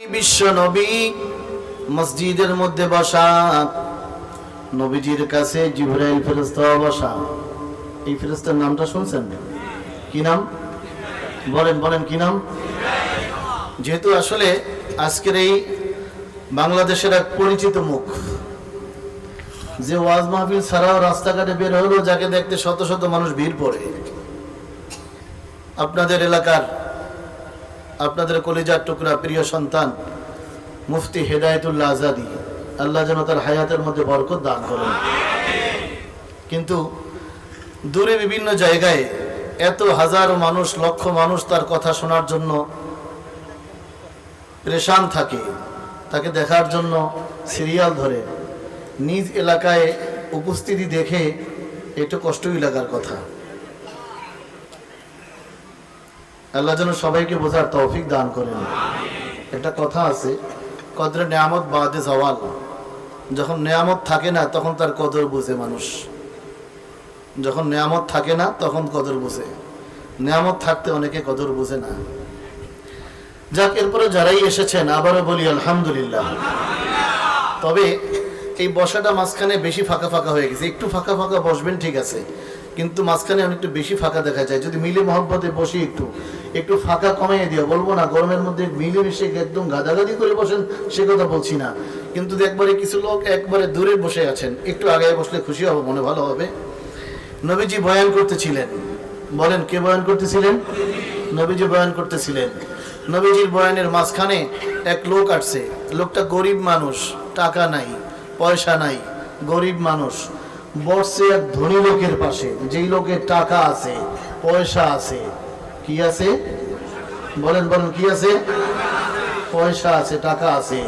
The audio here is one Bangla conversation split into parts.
বিশ্ব নবী মসজিদের মধ্যে বসা, নবীজির কাছে জিব্রাইল ফেরেস্তা বসা। এই ফেরেস্তার নামটা শুনছেন? কি নাম? বলেন বলেন, কি নাম? যেহেতু আসলে আজকের এই বাংলাদেশের এক পরিচিত মুখ, যে ওয়াজ মাহফিল ছাড়াও রাস্তাঘাটে বের হলেও যাকে দেখতে শত শত মানুষ ভিড় পড়ে। আপনাদের এলাকার আপনাদের কলিজার টুকরা প্রিয় সন্তান, মুফতি হেদায়তুল্লাহ আজাদি, আল্লাহ যেন তার হায়াতের মধ্যে বরকত দান করেন। কিন্তু দূরে বিভিন্ন জায়গায় এত হাজার মানুষ, লক্ষ মানুষ তার কথা শোনার জন্য পরেশান থাকে। তাকে দেখার জন্য সিরিয়াল ধরে, নিজ এলাকায় উপস্থিতি দেখে একটু কষ্টই লাগার কথা। আল্লাহ যেন সবাইকে বোঝার তৌফিক দান করেন। একটা কথা আছে কদরে নেয়ামত বাদে সওয়াল যখন নেয়ামত থাকে না, তখন তার কদর বুঝে মানুষ। যখন নেয়ামত থাকে না, তখন কদর বুঝে। নেয়ামত থাকতে অনেকে কদর বুঝে না। যাক, এরপরে যারাই এসেছেন, আবারও বলি আলহামদুলিল্লাহ। তবে এই বসাটা মাঝখানে বেশি ফাঁকা ফাঁকা হয়ে গেছে। একটু ফাঁকা ফাঁকা বসবেন, ঠিক আছে। কিন্তু মাঝখানে অনেকটা বেশি ফাঁকা দেখা যায়। যদি মিলে মহব্বতে বসি একটু। একটু ফাঁকা কমিয়ে দিও, বলব না, গরমের মধ্যে মিলে মিশে একদম গাদাগাদি করে বসেন, সে কথা বলছি না। কিন্তু একবারে কিছু লোক একবারে দূরে বসে আছেন, একটু আগে বসলে খুশি হব, মনে ভালো হবে। নবীজি বয়ান করতেছিলেন। বলেন, কে বয়ান করতেছিলেন? নবীজি বয়ান করতেছিলেন। নবীজির বয়ানের মাঝখানে এক লোক আসছে। লোকটা গরিব মানুষ, টাকা নাই, পয়সা নাই, গরিব মানুষ। বসছে এক ধনী লোকের পাশে, যেই লোকের টাকা আছে, পয়সা আছে। কি আছে? বলেন বলেন, কি আছে? পয়সা আছে, টাকা আছে।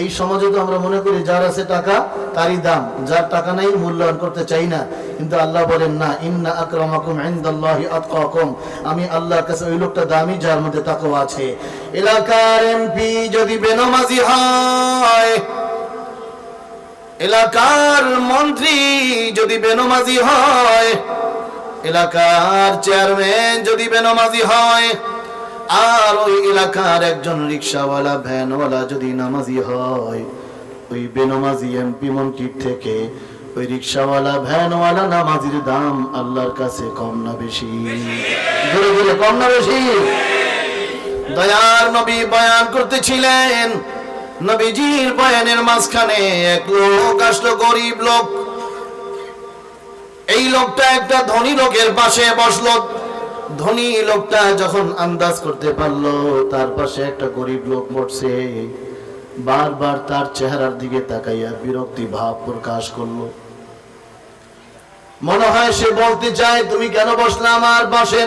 এই সমাজে তো আমরা মনে করি যার আছে টাকা, তারই দাম। যার টাকা নাই, মূল্যায়ন করতে চাই না। কিন্তু আল্লাহ বলেন, না, ইন্না আকরামাকুম ইনদাল্লাহি আতকাকুম। আমি আল্লাহর কাছে ওই লোকটা দামি, যার মধ্যে তাকওয়া আছে। এলাকার এমপি যদি বেনামাজি হয়, এলাকার মন্ত্রী যদি বেনমাজি হয় এলাকার চেয়ারম্যান যদি বেনমাজি হয়, আর ওই এলাকার একজন রিক্সাওয়ালা, ভ্যানওয়ালা যদি নামাজি হয়, ওই বেনমাজি এমপি মন্ত্রীর থেকে ওই রিক্সাওয়ালা, ভ্যানওয়ালা নামাজির দাম আল্লাহর কাছে কম না বেশি? ধরে ধরে কম না বেশি? দয়ার নবী বয়ান করতেছিলেন, নবীজির বয়ানের মাঝখানে এক লোক আসলো, গরিব লোক। এই লোকটা একটা ধনী লোকের পাশে বসল। ধনী লোকটা যখন আন্দাজ করতে পারল, তার পাশে একটা গরিব লোক বসছে। বারবার তার চেহারার দিকে তাকাইয়া বিরক্তি ভাব প্রকাশ করল। মনে হয় সে বলতে চায়, তুমি কেন বসলে আমার পাশে?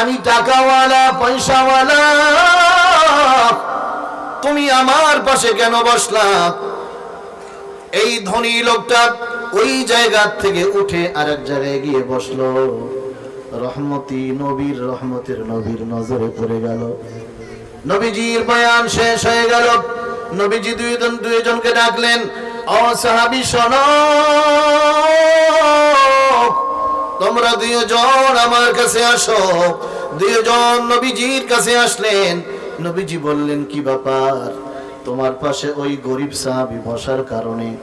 আমি টাকাওয়ালা, পয়সাওয়ালা। তুমি আমার পাশে কেন বসলা? এই ধনী লোকটা ওই জায়গা থেকে উঠে আরেক জায়গায় গিয়ে বসল। রহমতি নবীর রহমতের নবীর নজরে পড়ে গেল। নবীজির বয়ান শেষ হয়ে গেল। নবীজি দুইজন দুইজনকে ডাকলেন, ও সাহাবি তোমরা দুইজন আমার কাছে আসো। দুইজন নবীজির কাছে আসলেন। নবীজি বললেন, কি ব্যাপার? তোমার পাশে ওই গরিব সাহাবি বসার কারণে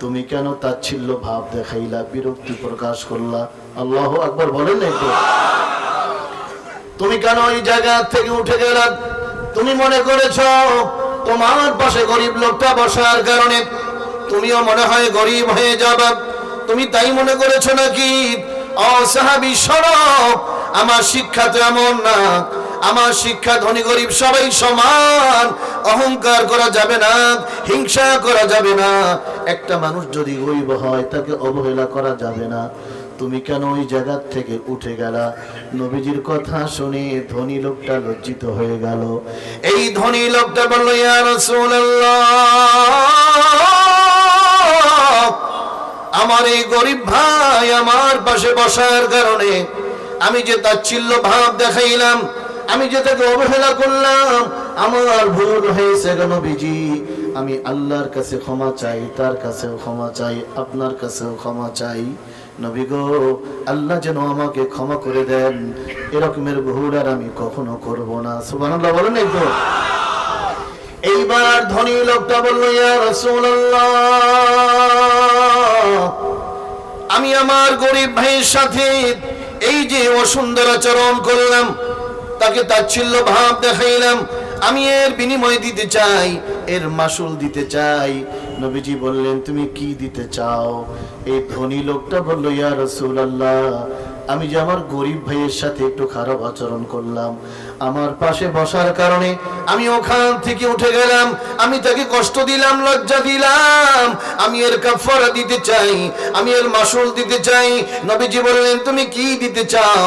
তুমি কেন তাচ্ছিল্য ভাব দেখাইলা, বিরক্তি প্রকাশ করলা? আল্লাহ আকবর বলেন তুমি কেন ওই জায়গা থেকে উঠে গেলা? তুমি মনে করেছ, তোমার পাশে গরিব লোকটা বসার কারণে তুমিও মনে হয় গরিব হয়ে যাবা। তুমি তাই মনে করেছ নাকি? অসাহাবি সড়ক আমার শিক্ষা তো এমন না। আমার শিক্ষা ধনী গরিব সবাই সমান। অহংকার করা যাবে না, হিংসা করা যাবে না। একটা মানুষ যদি গরিব হয়, তাকে অবহেলা করা যাবে না। তুমি কেন ওই জায়গার থেকে উঠে গেলা? নবীজির কথা শুনে ধনী লোকটা লজ্জিত হয়ে গেল। এই ধনী লোকটা বলল, ইয়া রাসূলুল্লাহ, আমার এই গরিব ভাই আমার পাশে বসার কারণে আমি যে তার তাচ্ছিল্য ভাব দেখাইলাম, আমি যে তাকে অবহেলা করলাম, আমার ভুল হয়েছে নবীজি। আমি আল্লাহর কাছে ক্ষমা চাই, তার কাছেও ক্ষমা চাই, আপনার কাছেও ক্ষমা চাই। নবী গো, আল্লাহ যেন আমাকে ক্ষমা করে দেন। এরকমের ভুল আর আমি কখনো করব না। সুবহানাল্লাহ, বলেন একটু এইবার ধনী লোকটা বলল আমি আমার গরিব ভাইয়ের সাথে এই যে অসুন্দর আচরণ করলাম, তাকে তাচ্ছিল্য ভাব দেখাইলাম। আমি এর বিনিময় দিতে চাই। এর মাসুল দিতে চাই। নবীজি বললেন, তুমি কি দিতে চাও? এই ধনী লোকটা বলল, ইয়া রাসূলুল্লাহ, আমি যে আমার গরিব ভাইয়ের সাথে একটু খারাপ আচরণ করলাম। আমার পাশে বসার কারণে আমি ওখান থেকে উঠে গেলাম। আমি তাকে কষ্ট দিলাম, লজ্জা দিলাম। আমি এর কাফারা দিতে চাই, আমি এর মাসুল দিতে চাই। নবীজি বললেন, তুমি কি দিতে চাও?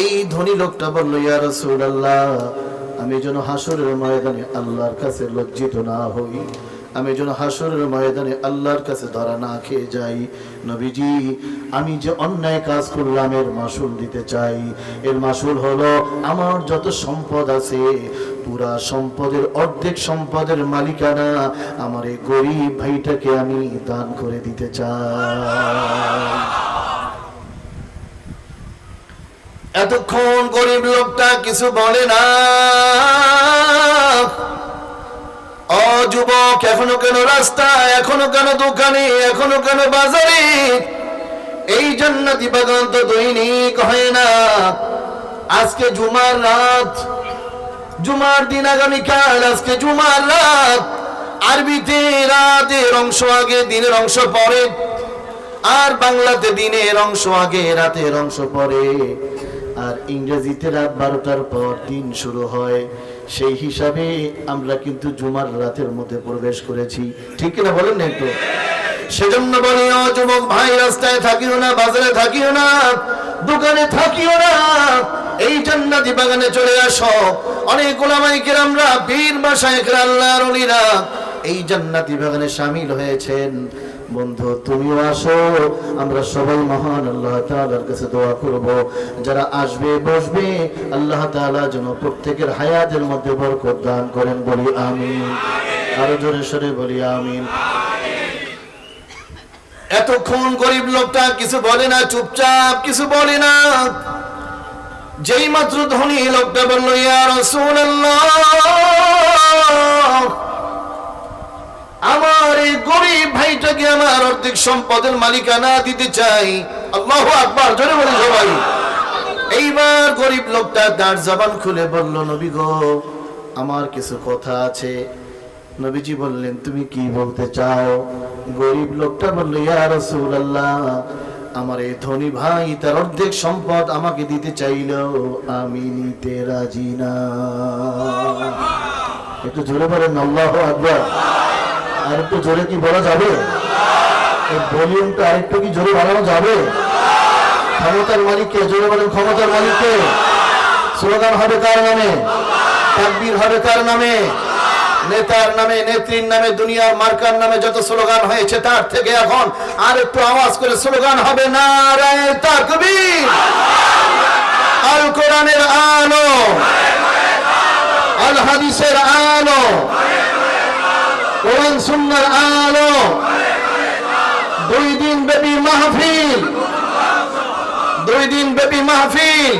এই ধনী লোকটা বলল, ইয়া রাসূলুল্লাহ আমি যেন হাসরের ময়দানে আল্লাহর কাছে লজ্জিত না হই, আমি যেন হাসরের ময়দানে আল্লাহর কাছে ধরা না খেয়ে যাই। নবীজি, আমি যে অন্যায় কাজ করলাম, এর মাসুল দিতে চাই। এর মাসুল হলো আমার যত সম্পদ আছে, পুরা সম্পদের অর্ধেক সম্পদের মালিকানা আমার এই গরিব ভাইটাকে আমি দান করে দিতে চাই। এতক্ষণ গরিব লোকটা কিছু বলে না। ও যুবক, এখনও কেন রাস্তায় এখনও কেন দোকানে, এখনও কেন বাজারে? এই জান্নাতি বাগান তো দৈনিক হয় না। আজকে জুমার রাত, জুমার দিন আগামীকাল, আজকে জুমার রাত। আরবিতে রাতের অংশ আগে, দিনের অংশ পরে। আর বাংলাতে দিনের অংশ আগে, রাতের অংশ পরে। আর ইংরেজিতে রাত বারোটার পর দিন শুরু হয়। সেই হিসাবে আমরা কিন্তু জুমার রাতের মধ্যে প্রবেশ করেছি। ঠিক কিনা বলেন না একটু? সেজন্য বলি যুবক ভাই, রাস্তায় থাকিও না, বাজারে থাকিও না, দোকানে থাকিও না। এই জান্নাতি বাগানে চলে আসো। অনেক ওলামাই কেরামরা বীর বাসায় আল্লাহর অলিরা এই জান্নাতি বাগানে সামিল হয়েছেন। বন্ধু, তুমিও আসো, আমরা সবাই মহান আল্লাহ তাআলার কাছে দোয়া করব। যারা আসবে, বসবে, আল্লাহ তাআলা যেন প্রত্যেকের হায়াতের মধ্যে বরকত দান করেন, বলি আমিন। আরও জোরে সরে বলি আমিন। এতক্ষণ গরিব লোকটা কিছু বলে না, চুপচাপ কিছু বলে না। যেই মাত্র ধনী লোকটা বলল, ইয়া রাসূলুল্লাহ! আমার এই গরিব ভাইটাকে আমার অর্ধেক সম্পদের মালিকানা দিতে চাই। আল্লাহ আকবার, জোরে বলি সবাই। এইবার গরিব লোকটা তার জবান খুলে বলল, নবী গো, আমার কিছু কথা আছে। নবীজি বললেন, তুমি কি বলতে চাও? গরিব লোকটা বলল, ইয়া রাসূলুল্লাহ, আমার এই ধনী ভাই তার অর্ধেক সম্পদ আমাকে দিতে চাইলো, আমি নিতে রাজি না। একটু জোরে বলেন, আল্লাহু আকবার। আর একটু জোরে কি বলা যাবে? ভলিউমটা আরেকটু কি জোরে বাড়ানো যাবে? ক্ষমতার মালিককে, জোরে বলেন ক্ষমতার মালিককে। স্লোগান হবে কার নামে? তাকবীর হবে কার নামে? নেতার নামে, নেত্রীর নামে, দুনিয়ার মার্কার নামে যত স্লোগান হয়েছে তার থেকে এখন আর একটু আওয়াজ করে স্লোগান হবে না তাকবীর। আল হাদিসের আলো। কোরআন সুন্নার আলো দুই দিন ব্যাপী মাহফিল। দুই দিন ব্যাপী মাহফিল।